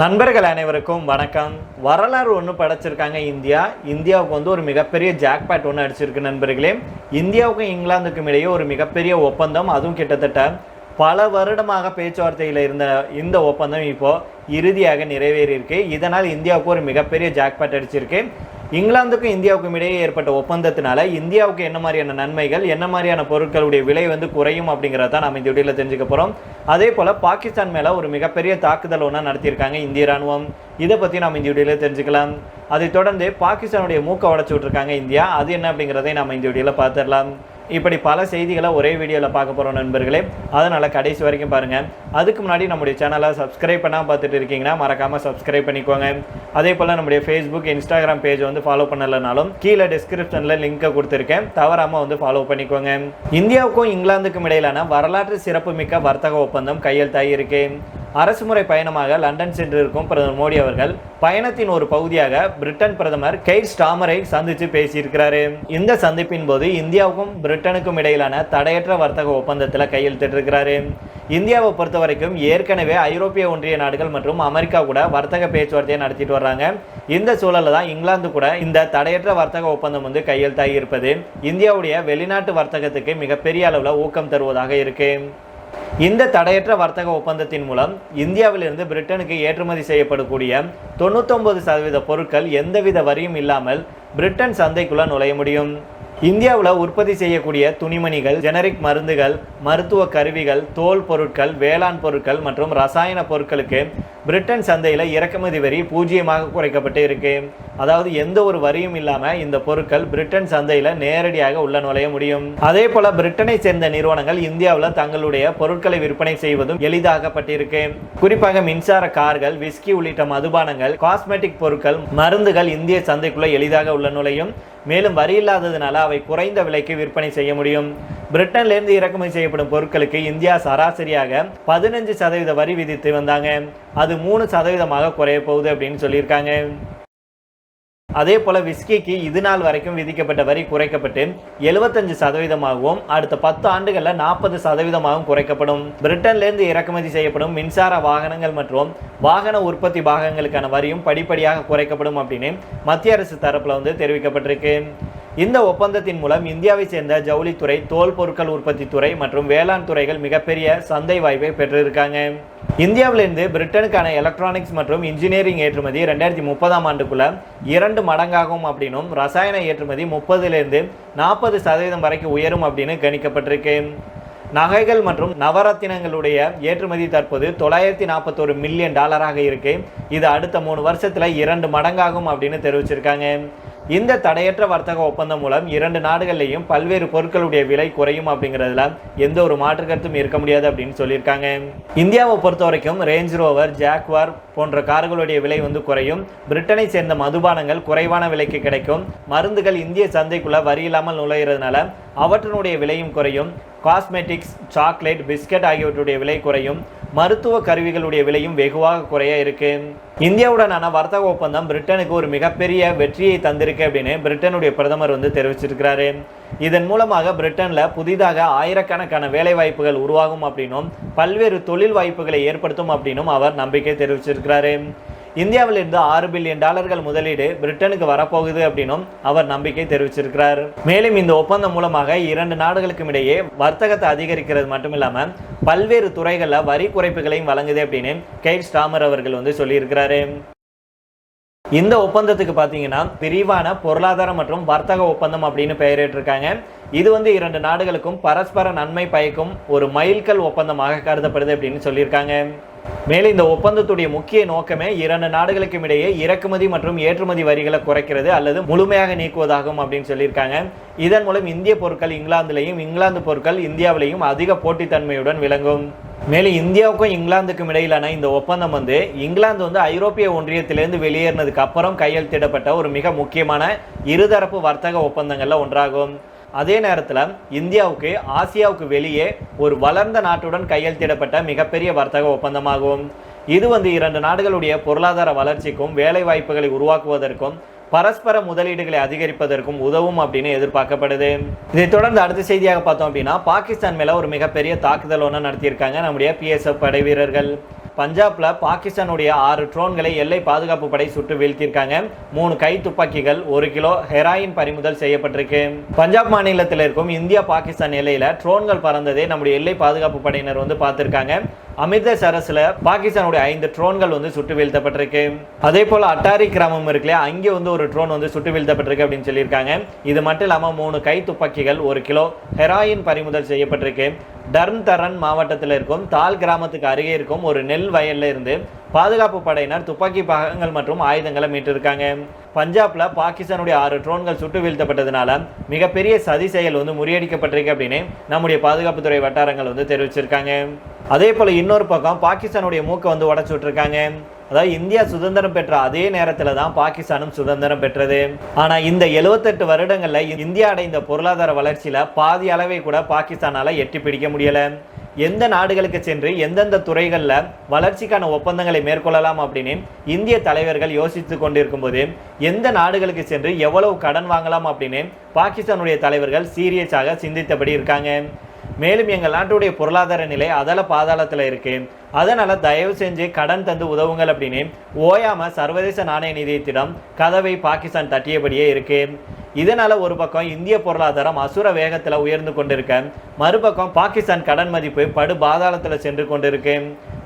நண்பர்கள் அனைவருக்கும் வணக்கம். வரலாறு ஒன்று படைச்சிருக்காங்க இந்தியா. இந்தியாவுக்கு வந்து ஒரு மிகப்பெரிய ஜாக்பேட் ஒன்று அடிச்சிருக்கு நண்பர்களே. இந்தியாவுக்கும் இங்கிலாந்துக்கும் இடையே ஒரு மிகப்பெரிய ஒப்பந்தம். அதுவும் கிட்டத்தட்ட பல வருடமாக பேச்சுவார்த்தையில் இருந்த இந்த ஒப்பந்தம் இப்போது இறுதியாக நிறைவேறியிருக்கு. இதனால் இந்தியாவுக்கு ஒரு மிகப்பெரிய ஜாக்பேட் அடிச்சிருக்கு. இங்கிலாந்துக்கும் இந்தியாவுக்கும் இடையே ஏற்பட்ட ஒப்பந்தத்தினால இந்தியாவுக்கு என்ன மாதிரியான நன்மைகள் என்ன மாதிரியான பொருட்களுடைய விலை வந்து குறையும் அப்படிங்கிறத நம்ம இந்த வீடியோவில் தெரிஞ்சுக்க போகிறோம் அதே போல் பாகிஸ்தான் மேலே ஒரு மிகப்பெரிய தாக்குதல் ஒன்றா நடத்தியிருக்காங்க இந்திய ராணுவம். இதை பற்றி நம்ம இந்த வீடியோவில் தெரிஞ்சுக்கலாம். அதைத் தொடர்ந்து பாகிஸ்தானுடைய மூக்கை உடச்சி விட்ருக்காங்க இந்தியா. அது என்ன அப்படிங்கிறதை நம்ம இந்த வீடியோவில் பார்த்துடலாம். இப்படி பல செய்திகளை ஒரே வீடியோவில் பார்க்க போகிறோம் நண்பர்களே. அதனால் கடைசி வரைக்கும் பாருங்கள் அதுக்கு முன்னாடி நம்முடைய சேனலை சப்ஸ்கிரைப் பண்ணால் பார்த்துட்டு இருக்கீங்கன்னா மறக்காமல் சப்ஸ்கிரைப் பண்ணிக்கோங்க. அதே போல் நம்முடைய ஃபேஸ்புக் இன்ஸ்டாகிராம் பேஜ் வந்து ஃபாலோ பண்ணலைனாலும் கீழே டிஸ்கிரிப்ஷனில் லிங்கை கொடுத்துருக்கேன். தவறாமல் வந்து ஃபாலோ பண்ணிக்கோங்க. இந்தியாவுக்கும் இங்கிலாந்துக்கும் இடையிலான வரலாற்று சிறப்புமிக்க வர்த்தக ஒப்பந்தம் கையெழுத்தாகியிருக்கு அரசுமுறை பயணமாக லண்டன் சென்றிருக்கும் பிரதமர் மோடி அவர்கள் பயணத்தின் ஒரு பகுதியாக பிரிட்டன் பிரதமர் கெய்ட் ஸ்டாமரை சந்தித்து பேசியிருக்கிறாரு. இந்த சந்திப்பின் போது இந்தியாவுக்கும் பிரிட்டனுக்கும் இடையிலான தடையற்ற வர்த்தக ஒப்பந்தத்தில் கையெழுத்திட்டிருக்கிறாரு. இந்தியாவை பொறுத்த வரைக்கும் ஏற்கனவே ஐரோப்பிய ஒன்றிய நாடுகள் மற்றும் அமெரிக்கா கூட வர்த்தக பேச்சுவார்த்தையை நடத்திட்டு வர்றாங்க. இந்த சூழலில் தான் இங்கிலாந்து கூட இந்த தடையற்ற வர்த்தக ஒப்பந்தம் வந்து கையெழுத்தாகி இருப்பது இந்தியாவுடைய வெளிநாட்டு வர்த்தகத்துக்கு மிகப்பெரிய அளவில் ஊக்கம் தருவதாக இருக்குது இந்த தடையற்ற வர்த்தக ஒப்பந்தத்தின் மூலம் இந்தியாவிலிருந்து பிரிட்டனுக்கு ஏற்றுமதி செய்யப்படக்கூடிய தொண்ணூத்தொன்பது சதவீத பொருட்கள் எந்தவித வரியும் இல்லாமல் பிரிட்டன் சந்தைக்குள்ள நுழைய முடியும். இந்தியாவில் உற்பத்தி செய்யக்கூடிய துணிமணிகள் ஜெனரிக் மருந்துகள் மருத்துவ கருவிகள் தோல் பொருட்கள் வேளாண் பொருட்கள் மற்றும் ரசாயன பொருட்களுக்கு பிரிட்டன் சந்தையில் இறக்குமதி வரி பூஜ்ஜியமாக குறைக்கப்பட்டு இருக்கு. அதாவது எந்த ஒரு வரியும் இல்லாமல் இந்த பொருட்கள் பிரிட்டன் சந்தையில் நேரடியாக உள்ள நுழைய முடியும். அதே போல பிரிட்டனை சேர்ந்த நிறுவனங்கள் இந்தியாவில் தங்களுடைய பொருட்களை விற்பனை செய்வதும் எளிதாகப்பட்டிருக்கு குறிப்பாக மின்சார கார்கள் விஸ்கி உள்ளிட்ட மதுபானங்கள் காஸ்மெட்டிக் பொருட்கள் மருந்துகள் இந்திய சந்தைக்குள்ள எளிதாக உள்ள நுழையும். மேலும் வரி இல்லாததுனால அவை குறைந்த விலைக்கு விற்பனை செய்ய முடியும். பிரிட்டன்லேருந்து இறக்குமதி செய்யப்படும் பொருட்களுக்கு இந்தியா சராசரியாக பதினஞ்சு சதவீத வரி விதித்து வந்தாங்க. அது மூணு சதவீதமாக குறைய போகுது அப்படின்னு சொல்லியிருக்காங்க. அதே போல விஸ்கிக்கு இது நாள் வரைக்கும் விதிக்கப்பட்ட வரி குறைக்கப்பட்டு எழுபத்தஞ்சு சதவீதமாகவும் அடுத்த பத்து ஆண்டுகளில் நாற்பது சதவீதமாகவும் குறைக்கப்படும். பிரிட்டன்லேருந்து இறக்குமதி செய்யப்படும் மின்சார வாகனங்கள் மற்றும் வாகன உற்பத்தி பாகங்களுக்கான வரியும் படிப்படியாக குறைக்கப்படும் அப்படின்னு மத்திய அரசு தரப்பில் வந்து தெரிவிக்கப்பட்டிருக்கு. இந்த ஒப்பந்தத்தின் மூலம் இந்தியாவை சேர்ந்த ஜவுளித்துறை தோல் பொருட்கள் உற்பத்தி துறை மற்றும் வேளாண் துறைகள் மிகப்பெரிய சந்தை வாய்ப்பை பெற்றிருக்காங்க. இந்தியாவிலிருந்து பிரிட்டனுக்கான எலக்ட்ரானிக்ஸ் மற்றும் இன்ஜினியரிங் ஏற்றுமதி ரெண்டாயிரத்தி முப்பதாம் ஆண்டுக்குள்ள இரண்டு மடங்காகும் அப்படின்னும் ரசாயன ஏற்றுமதி முப்பதுலேருந்து நாற்பது சதவீதம் வரைக்கும் உயரும் அப்படின்னு கணிக்கப்பட்டிருக்கு. நகைகள் மற்றும் நவரத்தினங்களுடைய ஏற்றுமதி தற்போது தொள்ளாயிரத்தி நாற்பத்தோரு மில்லியன் டாலராக இருக்கு. இது அடுத்த மூணு வருஷத்தில் இரண்டு மடங்காகும் அப்படின்னு தெரிவிச்சிருக்காங்க. இந்த தடையற்ற வர்த்தக ஒப்பந்தம் மூலம் இரண்டு நாடுகள்லையும் பல்வேறு பொருட்களுடைய விலை குறையும் அப்படிங்கிறதுல எந்த ஒரு மாற்று கருத்தும் இருக்க முடியாது அப்படின்னு சொல்லியிருக்காங்க. இந்தியாவை பொறுத்த வரைக்கும் ரேஞ்ச் ரோவர் ஜாக்வார் போன்ற கார்களுடைய விலை வந்து குறையும். பிரிட்டனை சேர்ந்த மதுபானங்கள் குறைவான விலைக்கு கிடைக்கும். மருந்துகள் இந்திய சந்தைக்குள்ள வரி இல்லாமல் நுழையிறதுனால அவற்றினுடைய விலையும் குறையும். காஸ்மெட்டிக்ஸ் சாக்லேட் பிஸ்கட் ஆகியவற்றுடைய விலை குறையும். மருத்துவ கருவிகளுடைய விலையும் வெகுவாக குறைய இருக்கு. இந்தியாவுடனான வர்த்தக ஒப்பந்தம் பிரிட்டனுக்கு ஒரு மிகப்பெரிய வெற்றியை தந்திருக்கு அப்படின்னு பிரிட்டனுடைய பிரதமர் வந்து தெரிவிச்சிருக்கிறாரு. இதன் மூலமாக பிரிட்டனில் புதிதாக ஆயிரக்கணக்கான வேலை வாய்ப்புகள் உருவாகும் அப்படின்னும் பல்வேறு தொழில் வாய்ப்புகளை ஏற்படுத்தும் அப்படின்னும் அவர் நம்பிக்கை தெரிவிச்சிருக்கிறாரு. இந்தியாவில் இருந்து ஆறு பில்லியன் டாலர்கள் முதலீடு பிரிட்டனுக்கு வரப்போகுது அப்படின்னும் அவர் நம்பிக்கை தெரிவிச்சிருக்கிறார். மேலும் இந்த ஒப்பந்தம் மூலமாக இரண்டு நாடுகளுக்கும் இடையே வர்த்தகத்தை அதிகரிக்கிறது மட்டும் இல்லாமல் பல்வேறு துறைகளில் வரி குறைப்புகளையும் வழங்குது அப்படின்னு கெய்ட் ஸ்டாமர் அவர்கள் வந்து சொல்லியிருக்கிறாரு. இந்த ஒப்பந்தத்துக்கு பார்த்தீங்கன்னா விரிவான பொருளாதார மற்றும் வர்த்தக ஒப்பந்தம் அப்படின்னு பெயரிட்டிருக்காங்க. இது வந்து இரண்டு நாடுகளுக்கும் பரஸ்பர நன்மை பயக்கும் ஒரு மைல்கல் ஒப்பந்தமாக கருதப்படுது அப்படின்னு சொல்லியிருக்காங்க. மேலும் இந்த ஒப்பந்தத்துடைய முக்கிய நோக்கமே இரண்டு நாடுகளுக்கும் இடையே இறக்குமதி மற்றும் ஏற்றுமதி வரிகளை குறைக்கிறது அல்லது முழுமையாக நீக்குவதாகும் அப்படின்னு சொல்லியிருக்காங்க. இதன் மூலம் இந்திய பொருட்கள் இங்கிலாந்துலையும் இங்கிலாந்து பொருட்கள் இந்தியாவிலையும் அதிக போட்டித்தன்மையுடன் விளங்கும். மேலும் இந்தியாவுக்கும் இங்கிலாந்துக்கும் இடையிலான இந்த ஒப்பந்தம் வந்து இங்கிலாந்து வந்து ஐரோப்பிய ஒன்றியத்திலிருந்து வெளியேறினதுக்கு அப்புறம் கையெழுத்திடப்பட்ட ஒரு மிக முக்கியமான இருதரப்பு வர்த்தக ஒப்பந்தங்களில் ஒன்றாகும். அதே நேரத்தில் இந்தியாவுக்கு ஆசியாவுக்கு வெளியே ஒரு வளர்ந்த நாட்டுடன் கையெழுத்திடப்பட்ட மிகப்பெரிய வர்த்தக ஒப்பந்தமாகும். இது வந்து இரண்டு நாடுகளுடைய பொருளாதார வளர்ச்சிக்கும் வேலை வாய்ப்புகளை உருவாக்குவதற்கும் பரஸ்பர முதலீடுகளை அதிகரிப்பதற்கும் உதவும் அப்படின்னு எதிர்பார்க்கப்படுது. இதை தொடர்ந்து அடுத்த செய்தியாக பார்த்தோம் அப்படின்னா பாகிஸ்தான் மேல ஒரு மிகப்பெரிய தாக்குதல் ஒன்று நடத்தியிருக்காங்க நம்முடைய பிஎஸ்எஃப் படை வீரர்கள். பஞ்சாப்ல பாகிஸ்தானுடைய ஆறு ட்ரோன்களை எல்லை பாதுகாப்பு படை சுட்டு வீழ்த்தியிருக்காங்க. மூணு கை துப்பாக்கிகள் ஒரு கிலோ ஹெராயின் பறிமுதல் செய்யப்பட்டிருக்கு. பஞ்சாப் மாநிலத்தில் இருக்கும் இந்தியா பாகிஸ்தான் எல்லையில ட்ரோன்கள் பறந்ததே நம்முடைய எல்லை பாதுகாப்பு படையினர் வந்து பார்த்திருக்காங்க. அமிர்தசரஸில் பாகிஸ்தானுடைய ஐந்து ட்ரோன்கள் வந்து சுட்டு வீழ்த்தப்பட்டிருக்கு. அதே போல் அட்டாரி கிராமம் இருக்குல்லையா அங்கே வந்து ஒரு ட்ரோன் வந்து சுட்டு வீழ்த்தப்பட்டிருக்கு அப்படின்னு சொல்லியிருக்காங்க. இது மட்டும் இல்லாமல் மூணு கை துப்பாக்கிகள் ஒரு கிலோ ஹெராயின் பறிமுதல் செய்யப்பட்டிருக்கு. டர்ந்தரன் மாவட்டத்தில் இருக்கும் தால் கிராமத்துக்கு அருகே இருக்கும் ஒரு நெல் வயல்ல இருந்து பாதுகாப்பு படையினர் துப்பாக்கி பாகங்கள் மற்றும் ஆயுதங்களை மீட்டிருக்காங்க. பஞ்சாப்ல பாகிஸ்தானுடைய ஆறு ட்ரோன்கள் சுட்டு வீழ்த்தப்பட்டதுனால மிகப்பெரிய சதி செயல் வந்து முறியடிக்கப்பட்டிருக்கு அப்படின்னு நம்முடைய பாதுகாப்புத்துறை வட்டாரங்கள் வந்து தெரிவிச்சிருக்காங்க. அதே போல இன்னொரு பக்கம் பாகிஸ்தானுடைய மூக்கை வந்து உடச்சு விட்டுருக்காங்க அதாவது இந்தியா சுதந்திரம் பெற்ற அதே நேரத்தில் தான் பாகிஸ்தானும் சுதந்திரம் பெற்றது. ஆனால் இந்த எழுபத்தெட்டு வருடங்களில் இந்தியா அடைந்த பொருளாதார வளர்ச்சியில் பாதி அளவை கூட பாகிஸ்தானால் எட்டி பிடிக்க முடியலை. எந்த நாடுகளுக்கு சென்று எந்தெந்த துறைகளில் வளர்ச்சிக்கான ஒப்பந்தங்களை மேற்கொள்ளலாம் அப்படின்னு இந்திய தலைவர்கள் யோசித்து கொண்டிருக்கும் போது எந்த நாடுகளுக்கு சென்று எவ்வளவு கடன் வாங்கலாம் அப்படின்னு பாகிஸ்தானுடைய தலைவர்கள் சீரியஸாக சிந்தித்தபடி இருக்காங்க. மேலும் எங்கள் நாட்டுடைய பொருளாதார நிலை அதல பாதாளத்தில் இருக்கு அதனால் தயவு செஞ்சு கடன் தந்து உதவுங்கள் அப்படின்னு ஓயாமல் சர்வதேச நாணய நிதியத்திடம் கதவை பாகிஸ்தான் தட்டியபடியே இருக்கு இதனால் ஒரு பக்கம் இந்திய பொருளாதாரம் அசுர வேகத்தில் உயர்ந்து கொண்டிருக்க மறுபக்கம் பாகிஸ்தான் கடன் மதிப்பு படு பாதாளத்தில் சென்று கொண்டிருக்கு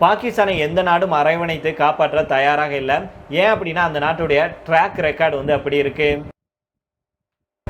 பாகிஸ்தானை எந்த நாடும் அரவணைத்து காப்பாற்ற தயாராக இல்லை. ஏன் அப்படின்னா அந்த நாட்டுடைய ட்ராக் ரெக்கார்டு வந்து அப்படி இருக்குது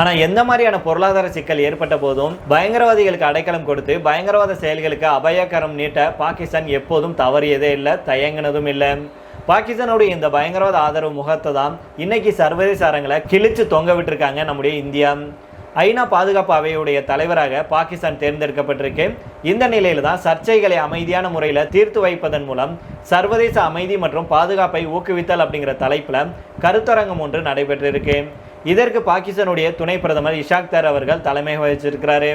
ஆனால் எந்த மாதிரியான பொருளாதார சிக்கல் ஏற்பட்ட போதும் பயங்கரவாதிகளுக்கு அடைக்கலம் கொடுத்து பயங்கரவாத செயல்களுக்கு அபயக்கரம் நீட்ட பாகிஸ்தான் எப்போதும் தவறியதே இல்லை தயங்கினதும் இல்லை. பாகிஸ்தானுடைய இந்த பயங்கரவாத ஆதரவு முகத்தை தான் இன்னைக்கு சர்வதேச அரங்களை கிழிச்சு தொங்க விட்டுருக்காங்க நம்முடைய இந்தியா. ஐநா பாதுகாப்பு அவையுடைய தலைவராக பாகிஸ்தான் தேர்ந்தெடுக்கப்பட்டிருக்கு. இந்த நிலையில தான் சர்ச்சைகளை அமைதியான முறையில் தீர்த்து வைப்பதன் மூலம் சர்வதேச அமைதி மற்றும் பாதுகாப்பை ஊக்குவித்தல் அப்படிங்கிற தலைப்பில் கருத்தரங்கம் ஒன்று நடைபெற்றிருக்கு. இதற்கு பாகிஸ்தானுடைய துணை பிரதமர் இஷாக் தர் அவர்கள் தலைமை வகிச்சிருக்கிறாரு.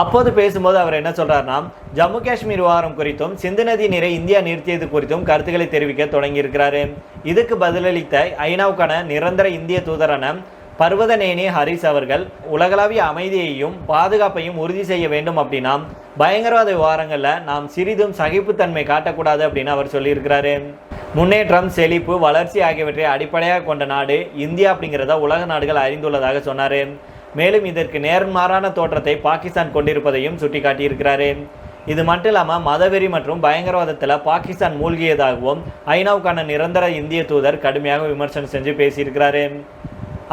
அப்போது பேசும்போது அவர் என்ன சொல்றாருன்னா ஜம்மு காஷ்மீர் விவகாரம் குறித்தும் சிந்து நதி நீரை இந்தியா நிறுத்தியது குறித்தும் கருத்துக்களை தெரிவிக்க தொடங்கியிருக்கிறாரு. இதுக்கு பதிலளித்த ஐநாவுக்கான நிரந்தர இந்திய தூதரான பர்வதநேனி ஹரிஸ் அவர்கள் உலகளாவிய அமைதியையும் பாதுகாப்பையும் உறுதி செய்ய வேண்டும் அப்படின்னா பயங்கரவாத விவகாரங்களில் நாம் சிறிதும் சகிப்புத்தன்மை காட்டக்கூடாது அப்படின்னு அவர் சொல்லியிருக்கிறாரு. முன்னேற்றம் செழிப்பு வளர்ச்சி ஆகியவற்றை அடிப்படையாக கொண்ட நாடு இந்தியா அப்படிங்கிறத உலக நாடுகள் அறிந்துள்ளதாக சொன்னார். மேலும் இதற்கு நேர்மாறான தோற்றத்தை பாகிஸ்தான் கொண்டிருப்பதையும் சுட்டிக்காட்டியிருக்கிறாரு. இது மட்டும் இல்லாமல் மதவெறி மற்றும் பயங்கரவாதத்தில் பாகிஸ்தான் மூழ்கியதாகவும் ஐநாவுக்கான நிரந்தர இந்திய தூதர் கடுமையாக விமர்சனம் செஞ்சு பேசியிருக்கிறாரு.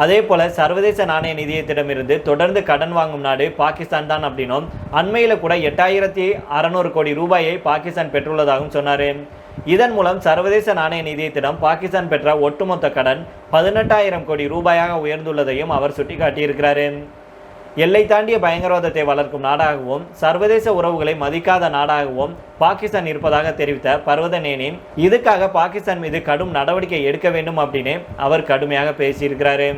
அதே போல் சர்வதேச நாணய நிதியத்திடமிருந்து தொடர்ந்து கடன் வாங்கும் நாடு பாகிஸ்தான் தான் அப்படின்னும் அண்மையில் கூட எட்டாயிரத்தி அறநூறு கோடி ரூபாயை பாகிஸ்தான் பெற்றுள்ளதாகவும் சொன்னார். இதன் மூலம் சர்வதேச நாணய நிதியத்திடம் பாகிஸ்தான் பெற்ற ஒட்டுமொத்த கடன் பதினெட்டாயிரம் கோடி ரூபாயாக உயர்ந்துள்ளதையும் அவர் சுட்டிக்காட்டியிருக்கிறாரு. எல்லை தாண்டிய பயங்கரவாதத்தை வளர்க்கும் நாடாகவும் சர்வதேச உறவுகளை மதிக்காத நாடாகவும் பாகிஸ்தான் இருப்பதாக தெரிவித்த பர்வதநேனி இதுக்காக பாகிஸ்தான் மீது கடும் நடவடிக்கை எடுக்க வேண்டும் அப்படின்னு அவர் கடுமையாக பேசியிருக்கிறாரு.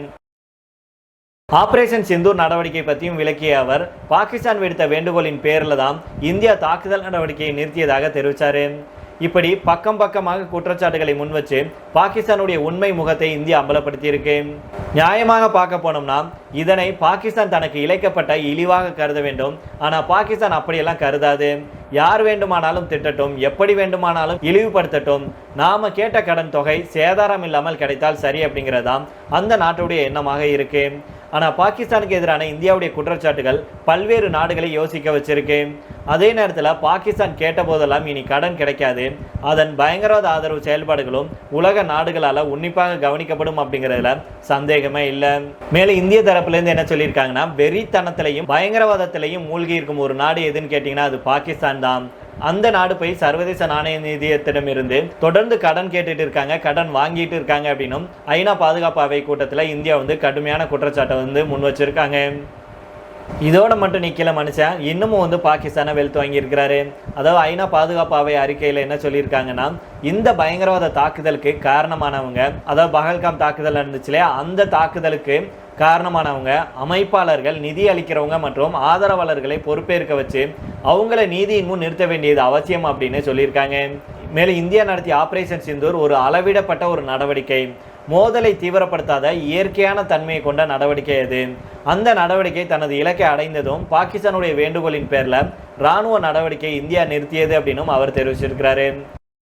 ஆபரேஷன் சிந்தூர் நடவடிக்கை பற்றியும் விளக்கிய அவர் பாகிஸ்தான் விடுத்த வேண்டுகோளின் பேரில் தான் இந்தியா தாக்குதல் நடவடிக்கையை நிறுத்தியதாக தெரிவித்தார் இப்படி பக்கம் பக்கமாக குற்றச்சாட்டுகளை முன்வச்சு பாகிஸ்தானுடைய உண்மை முகத்தை இந்தியா அம்பலப்படுத்தியிருக்கு. நியாயமாக பார்க்க போனோம்னா இதனை பாகிஸ்தான் தனக்கு இழைக்கப்பட்ட இழிவாக கருத வேண்டும். ஆனால் பாகிஸ்தான் அப்படியெல்லாம் கருதாது. யார் வேண்டுமானாலும் திட்டட்டும் எப்படி வேண்டுமானாலும் இழிவுபடுத்தட்டும். நாம கேட்ட கடன் தொகை சேதாரம் இல்லாமல் கிடைத்தால் சரி அப்படிங்கிறதாம் அந்த நாட்டுடைய எண்ணமாக இருக்குது ஆனால் பாகிஸ்தானுக்கு எதிரான இந்தியாவுடைய குற்றச்சாட்டுகள் பல்வேறு நாடுகளை யோசிக்க வச்சிருக்கு அதே நேரத்தில் பாகிஸ்தான் கேட்டபோதெல்லாம் இனி கடன் கிடைக்காது. அதன் பயங்கரவாத ஆதரவு செயல்பாடுகளும் உலக நாடுகளால் உன்னிப்பாக கவனிக்கப்படும் அப்படிங்கிறதுல சந்தேகமே இல்லை. மேலும் இந்திய தரப்புலேருந்து என்ன சொல்லியிருக்காங்கன்னா வெறித்தனத்திலையும் பயங்கரவாதத்திலையும் மூழ்கி இருக்கும் ஒரு நாடு எதுன்னு கேட்டிங்கன்னா அது பாகிஸ்தான் தான். அந்த நாடு போய் சர்வதேச நாணய நிதியத்திடம் இருந்து தொடர்ந்து கடன் கேட்டுட்டு இருக்காங்க கடன் வாங்கிட்டு இருக்காங்க அப்படின்னும் ஐநா பாதுகாப்பு அவை கூட்டத்தில் இந்தியா வந்து கடுமையான குற்றச்சாட்டை வந்து முன் வச்சிருக்காங்க. இதோட மட்டும் நிக்கல மனுஷன் இன்னமும் வந்து பாகிஸ்தானை வெளுத்து வாங்கியிருக்கிறாரு. அதாவது ஐநா பாதுகாப்பு அவை அறிக்கையில் என்ன சொல்லியிருக்காங்கன்னா இந்த பயங்கரவாத தாக்குதலுக்கு காரணமானவங்க அதாவது பகல்காம் தாக்குதல் நடந்துச்சு அந்த தாக்குதலுக்கு காரணமானவங்க அமைப்பாளர்கள் நிதி அளிக்கிறவங்க மற்றும் ஆதரவாளர்களை பொறுப்பேற்க வச்சு அவங்கள நீதியின் முன் நிறுத்த வேண்டியது அவசியம் அப்படின்னு சொல்லியிருக்காங்க. மேலும் இந்தியா நடத்திய ஆபரேஷன் சிந்தூர் ஒரு அளவிடப்பட்ட ஒரு நடவடிக்கை. மோதலை தீவிரப்படுத்தாத இயற்கையான தன்மையை கொண்ட நடவடிக்கை அது. அந்த நடவடிக்கை தனது இலக்கை அடைந்ததும் பாகிஸ்தானுடைய வேண்டுகோளின் பேரில் இராணுவ நடவடிக்கை இந்தியா நிறுத்தியது அப்படின்னும் அவர் தெரிவிச்சிருக்கிறாரு.